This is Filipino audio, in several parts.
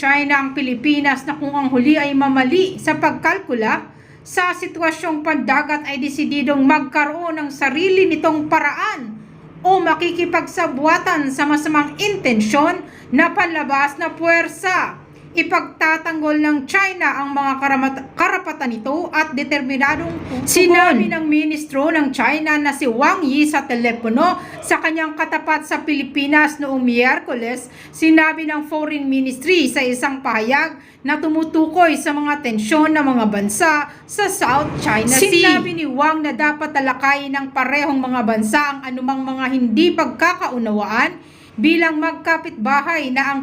China ang Pilipinas na kung ang huli ay mamali sa pagkalkula, sa sitwasyong pandagat ay desididong magkaroon ng sarili nitong paraan o makikipagsabwatan sa masamang intensyon na panlabas na puwersa. Ipagtatanggol ng China ang mga karapatan nito at determinadong sinabi ng ministro ng China na si Wang Yi sa telepono sa kanyang katapat sa Pilipinas noong Miyerkules, sinabi ng Foreign Ministry sa isang pahayag na tumutukoy sa mga tensyon ng mga bansa sa South China Sea. Sinabi ni Wang na dapat talakayin ng parehong mga bansa ang anumang mga hindi pagkakaunawaan bilang magkapitbahay na ang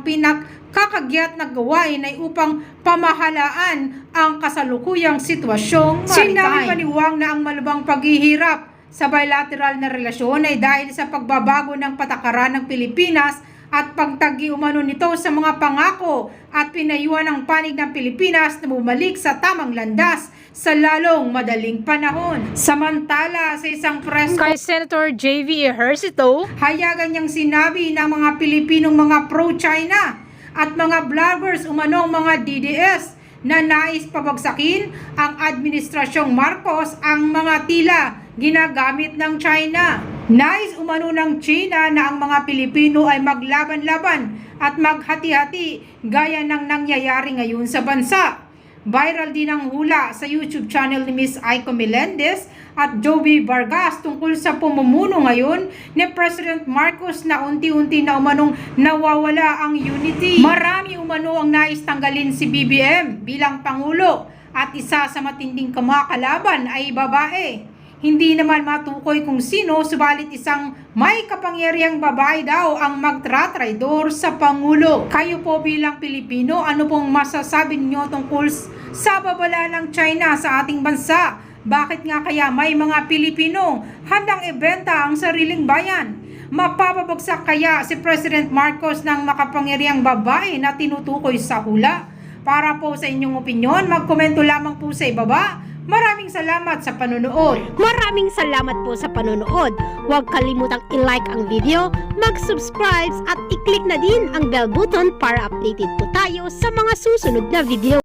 pinakakagyat na gawain ay upang pamahalaan ang kasalukuyang sitwasyong maritime. Sinabi pa ni Wang na ang malubang paghihirap sa bilateral na relasyon ay dahil sa pagbabago ng patakaran ng Pilipinas at pagtagi umano nito sa mga pangako at pinayuhan ang panig ng Pilipinas na bumalik sa tamang landas sa lalong madaling panahon. Samantala, sa isang press kay Senator J.V. Ejercito, hayagan niyang sinabi ng mga Pilipinong mga pro-China at mga vloggers umanong mga DDS na nais pabagsakin ang Administrasyong Marcos ang mga tila ginagamit ng China. Nais umano ng China na ang mga Pilipino ay maglaban-laban at maghati-hati gaya ng nangyayari ngayon sa bansa. Viral din ang hula sa YouTube channel ni Miss Aiko Melendez at Joey Vargas tungkol sa pumumuno ngayon ni President Marcos na unti-unti na umanong nawawala ang unity. Marami umano ang nais tanggalin si BBM bilang Pangulo at isa sa matinding kamakalaban ay babae. Hindi naman matukoy kung sino, subalit isang may kapangyarihang babae daw ang magtratraidor sa Pangulo. Kayo po bilang Pilipino, ano pong masasabi niyo tungkol sa babala ng China sa ating bansa? Bakit nga kaya may mga Pilipino handang ibenta ang sariling bayan? Mapapabagsak kaya si President Marcos ng makapangyarihang babae na tinutukoy sa hula? Para po sa inyong opinyon, magkomento lamang po sa ibaba. Maraming salamat sa panonood. Maraming salamat po sa panonood. Huwag kalimutang i-like ang video, mag-subscribe at i-click na din ang bell button para updated po tayo sa mga susunod na video.